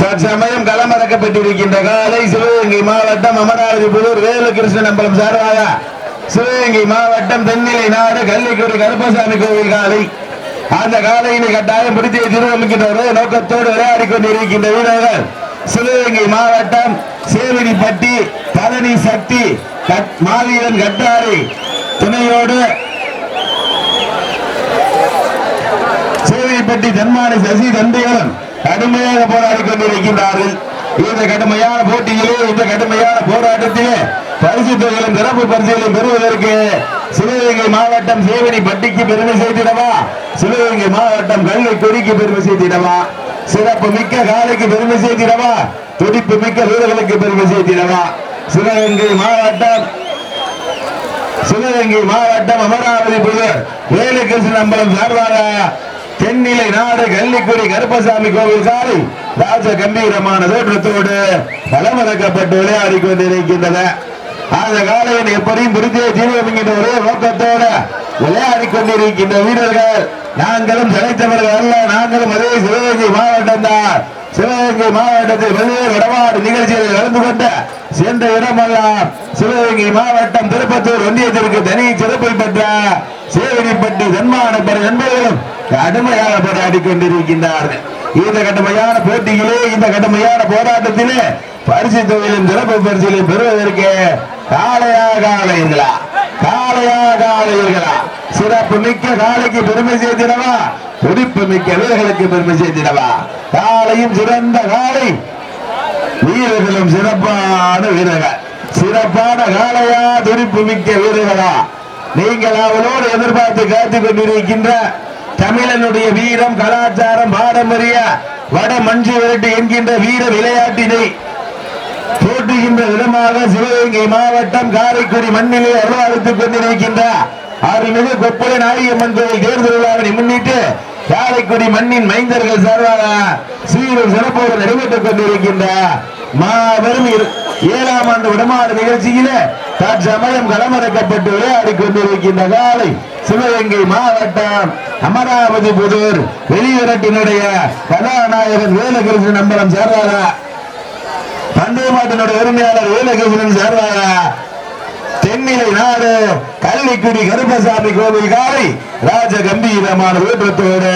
தற்சமயம் களமிறக்கப்பட்டிருக்கின்ற காலை சிவகங்கை மாவட்டம் அமராவதி புதூர் வேலுகிருஷ்ணன் அம்பலம் சார்பாக சிவகங்கை மாவட்டம் தென்னிலை நாடு கள்ளிக்குடி கருப்பசாமி கோவில் காலை. அந்த காலையினை கட்டாயம் பிடித்து திருவமிக்கின்ற ஒரே நோக்கத்தோடு விளையாடி கொண்டிருக்கின்ற வீரர்கள் சிவகங்கை மாவட்டம் சேவினிப்பட்டி பழனி சக்தி கட்- மாவீரன் கட்டாரி துணையோடு சேவைப்பட்டி தன்மானி சசி தந்தைகளும் கடுமையாக போராடி கொண்டிருக்கின்றார்கள். இந்த கடுமையான போட்டியிலே இந்த கடுமையான போராட்டத்திலே பரிசு தொகையிலும் சிறப்பு பரிசுகளையும் பெறுவதற்கு சிவகங்கை மாவட்டம் சேவனி பட்டிக்கு பெருமை செய்திடவா சிவகங்கை மாவட்டம் கல்விக்குடிக்கு பெருமை செய்திடவா சிறப்பு மிக்க காலைக்கு பெருமை செய்திடவா துடிப்பு மிக்க வீரர்களுக்கு பெருமை செய்திடவா சிவகங்கை மாவட்டம் சிவகங்கை மாவட்டம் அமராவதி புதர் வேலுகிருஷ்ணன் அம்பலம் சார்பாக தென்னிலை நாடு கள்ளிக்குடி கருப்பசாமி கோவில் சாலை. ராஜ கம்பீரமான தோற்றத்தோடு பலமறக்கப்பட்டு விளையாடி கொண்டிருக்கின்றன. அந்த காலையில் எப்படியும் புரிஞ்சே தீர்வு ஒரே நோக்கத்தோடு விளையாடி கொண்டிருக்கின்ற வீரர்கள். நாங்களும் சிறைத்தவர்கள் அல்ல நாங்களும் அதே சிவகங்கை மாவட்டம் தான். சிவகங்கை மாவட்டத்தில் பல்வேறு வடமாடு நிகழ்ச்சிகளில் கலந்து கொண்ட சென்ற இடமெல்லாம் சிவகங்கை மாவட்டம் திருப்பத்தூர் ஒன்றியத்திற்கு தனி சிறப்பு பெற்ற சேவனிப்பட்டி சன்மானப்பட நண்பர்களும் கடுமையாக போராடி கொண்டிருக்கின்றார்கள். இந்த கடுமையான போட்டியிலே இந்த கடுமையான போராட்டத்திலே பரிசு தொகையிலும் சிறப்பு பரிசிலையும் பெறுவதற்கு காளையா காளையர்களா? காளையா காளையர்களா? சிறப்பு மிக்க காளைக்கு பெருமை சேர்த்திடவா? துடிப்பு மிக்க வீரர்களுக்கு பெருமை சேர்த்திடவா? காளையும் சிறந்த காளை. வீரர்களும் சிறப்பான வீரர்கள். சிறப்பான காளையா துடிப்பு மிக்க வீரர்களா? நீங்கள் அவளோடு எதிர்பார்த்து காத்துக் கொண்டிருக்கின்ற தமிழனுடைய வீரம் கலாச்சாரம் பாரம்பரிய வட மஞ்சு விரட்டு என்கின்ற வீர விளையாட்டினை போற்றுகின்ற விதமாக சிவகங்கை மாவட்டம் காரைக்குடி மண்ணிலே அருளாளித்துக் கொண்டிருக்கின்ற அருள்மிகு கொப்பளை நாயகம்மன் கோயில் தேர்தல் விழாவினை முன்னிட்டு காரைக்குடி மண்ணின் மைந்தர்கள் சார்பாக சீரும் சிறப்போடு நடைபெற்றுக் கொண்டிருக்கின்ற மாபெரும் ஏழாம் ஆண்டு விடமாறு நிகழ்ச்சியில தற்சமயம் களமிறக்கப்பட்டு விளையாடி கொண்டிருக்கின்ற காலை சிவகங்கை மாவட்டம் அமராவதி புதூர் வெளியுறட்டினுடைய கதாநாயகன் வேலகிருஷ்ணன் நம்பரம் சேர்வாரா பண்டைய மாட்டினுடைய உரிமையாளர் வேலகிருஷ்ணன் சேர்வாரா தென்னிலை நாடு கள்ளிக்குடி கருப்பசாமி கோவில் காலை ராஜ கம்பீரமான விழுப்புரத்தோடு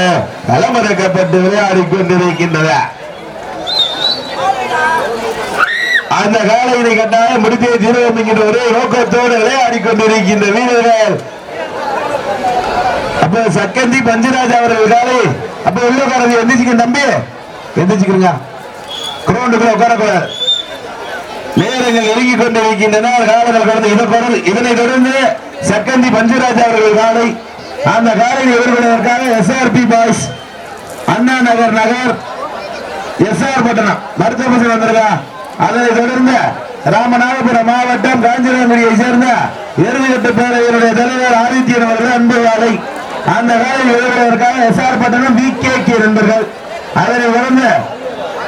களமிறக்கப்பட்டு விளையாடி கொண்டிருக்கின்றன அந்த காலையினை கட்டாயம் முடித்தே தீர்வோம் என்கின்ற ஒரே நோக்கத்தோடு விளையாடி கொண்டிருக்கின்ற வீரர்கள். அப்ப சக்கந்தி பஞ்சராஜ் அவர்கள் காலை அப்ப உள்ள உட்காரது எந்திரிச்சுக்க தம்பி? எந்திரிச்சுக்கிறீங்க குரோண்டுக்குள்ள உட்காரக்கூடாது நேரங்கள் நெருங்கி கொண்டிருக்கின்றன. காலங்கள் கடந்து இதை தொடர்ந்து இதனை தொடர்ந்து சக்கந்தி பஞ்சராஜ் அவர்கள் காலை அந்த காலையை எதிர்கொள்வதற்காக SRP boys Anna Nagar Nagar SR பட்டணம் மருத்துவ பசங்க வந்திருக்கா? அதனை தொடர்ந்து ராமநாதபுரம் மாவட்டம் காஞ்சிரங்குடியை சேர்ந்த எருதுகட்டு பேரவையினுடைய தலைவர் ஆதித்யன் அவர்கள் அன்பு காலை அந்த வேலையில் எதிர்கொள்வதற்காக SR Pattanam V K K நண்பர்கள். அதனை தொடர்ந்து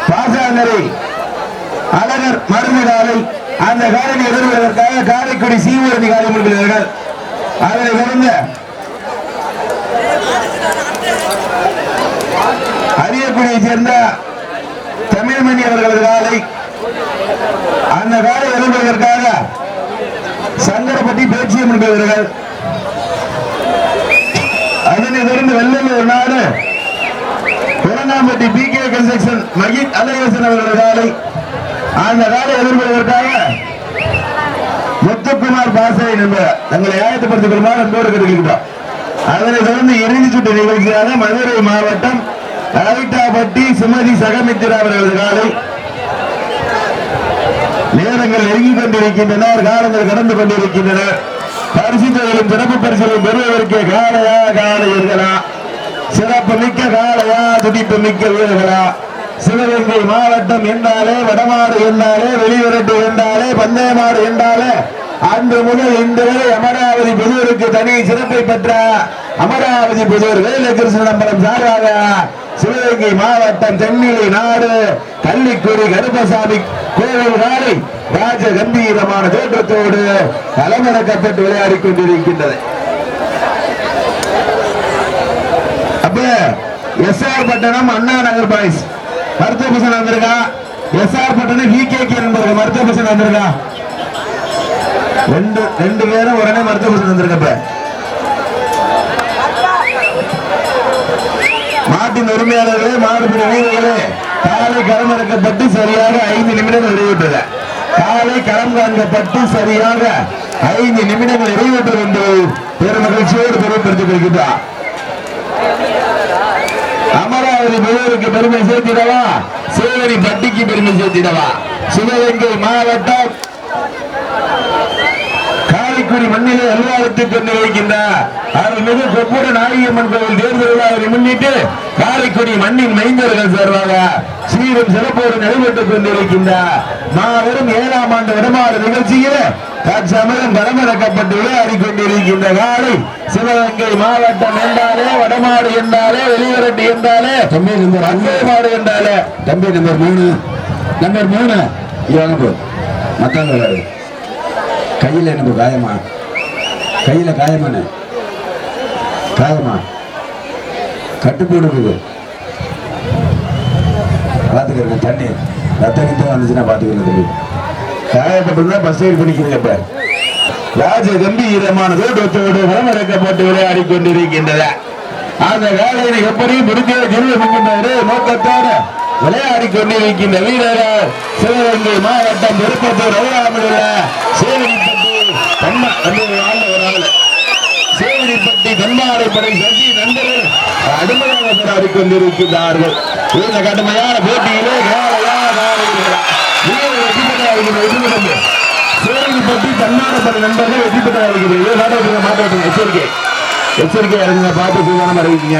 பாசாங்கரை அழகர் மருந்து காலை அந்த காலையை எதிர்கொள்வதற்காக காரைக்குடி சீவரணி காலம் முடிக்கிறார்கள் அதனை தொடர்ந்து அரியக்குடியை சேர்ந்த தமிழ்மணி அவர்களது காலை அந்த காலை எதிர்கொள்வதற்காக சங்கரப்பட்டி பேச்சியம் என்பவர்கள் அதனை தொடர்ந்து வெள்ளலூர் நாடு Kurangampatti P K construction Mahith Alaiyarasan அவர்கள் வேலை. அந்த வேலை எதிர்கொள்வதற்காக முத்துக்குமார் பாசை என்பவர் தங்களை ஆயத்தப்படுத்திக் கொள்ளுமாறு அன்போடு கேட்டுக்கிட்டோம் அதனை தொடர்ந்து இறுதி சுற்று நிகழ்ச்சியாக மதுரை மாவட்டம் அவிட்டாப்பட்டி சுமதி சகமித்திரா அவர்களது காலை நேரங்கள் நெருங்கிக் கொண்டிருக்கின்றன காலங்கள் கடந்து கொண்டிருக்கின்றன. பரிசு தொகையிலும் சிறப்பு பரிசுகளும் பெறுவதற்கு காலையா காலையர்களா. சிறப்பு மிக்க காலையா துடிப்பு மிக்க வீரர்களா. சிவகங்கை மாவட்டம் என்றாலே வடமாடு என்றாலே வெளியூரட்டு என்றாலே பந்தயமாடு என்றாலே அன்று முதல் இன்று வரை அமராவதி புதூருக்கு தனி சிறப்பை பெற்ற அமராவதி புதூர் வேலகிருஷ்ணன் அம்பலம் சார்பாக சிவகங்கை மாவட்டம் தென்னிலை நாடு கள்ளிக்குடி கருப்பசாமி கோவில் நாளை ராஜ கம்பீரமான தோற்றத்தோடு களமிறக்கப்பட்டு விளையாடி கொண்டிருக்கின்றது. அப்ப எஸ் ஆர் பட்டணம் அண்ணா நகர் பாய்ஸ். மருத்துவ பசன் வந்திருக்கா? எஸ்ஆர் பட்டன விகேகே என்பது மருத்துவ பசன் வந்திருக்கா? ரெண்டு ரெண்டு பேரும் உடனே மருத்துவ பசன் வந்திருக்கப்ப. மாட்டின் உரிமையாளர்களே மாடுபிடி வீரர்களே காலை களம் இறக்கப்பட்டு சரியாக ஐந்து நிமிடங்கள் நிறைவேற்றது. காலை களம் காண்கப்பட்டு சரியாக ஐந்து நிமிடங்கள் நிறைவேற்றது என்று பெரும் மகிழ்ச்சியோடு பெருமைப்படுத்திக் கொள்கின்றார் அமராவதி பெரியவருக்கு பெருமை சேர்த்திடவா? சிவகரி பட்டிக்கு பெருமை சேர்த்திடவா? சிவகங்கை மாவட்டம் காரைக்குடி மண்ணிலே அல்வாரத்துக் கொண்டு வைக்கின்ற அருள்மிகு கொப்புட நாயகம்மன் கோவில் தேர்தல் விழாவை முன்னிட்டு காரைக்குடி மண்ணின் மைந்தர்கள் சார்பாக சீரும் சிறப்போடு நடைபெற்றுக் கொண்டிருக்கின்ற மாபெரும் ஏழாம் ஆண்டு வடமாறு நிகழ்ச்சியில் தற்சமயம் களமிறக்கப்பட்டு விளையாடி கொண்டிருக்கின்ற காலை சிவகங்கை மாவட்டம் என்றாலே வடமாடு என்றாலே வெளிவரட்டு என்றாலே தம்பி நம்பர் அங்கே மாடு என்றாலே. தம்பி நம்பர் மூணு. நம்பர் மூணு. இங்க வாங்க போ. மத்தவங்க கையில் எனக்கு காயமா? கையில் காயமானு காயமா? கட்டுப்போடு இருக்குது பார்த்துக்கிறேன் தண்ணி. ரத்த கிட்ட வந்துச்சுன்னா பார்த்துக்கிறேன் தம்பி. காயப்பட்டிருந்தா பஸ் ஏறி பண்ணிக்கிறீங்க இப்போ. ராஜ கம்பீரமான தோட்டத்தோடு வளமிறக்கப்பட்டு விளையாடி கொண்டிருக்கின்றது அந்த காலையை எப்படி முடிக்க ஜென்மகின்ற நோக்கத்தோடு விளையாடி கொண்டிருக்கின்ற வீரர் சிவகங்கை மாவட்டம் திருப்பத்தூர் அருகாமல் உள்ள சேவரிப்பட்டி கண்ணா அந்த ஒரு ஆள் ஒரு ஆள் சேவரிப்பட்டி கண்மாறை படை சசி நண்பர்கள் அடிமையாக போராடி கொண்டிருக்கிறார்கள் இந்த கடுமையான போட்டியிலே காலையாக காலையில் எதிர்ப்பு நண்பர்கள் வெற்றி பெற்றார்கள் நாடகத்தில் எச்சரிக்கை. எச்சரிக்கை இறங்குங்க பார்த்து சூதானம் அறிவிக்கீங்க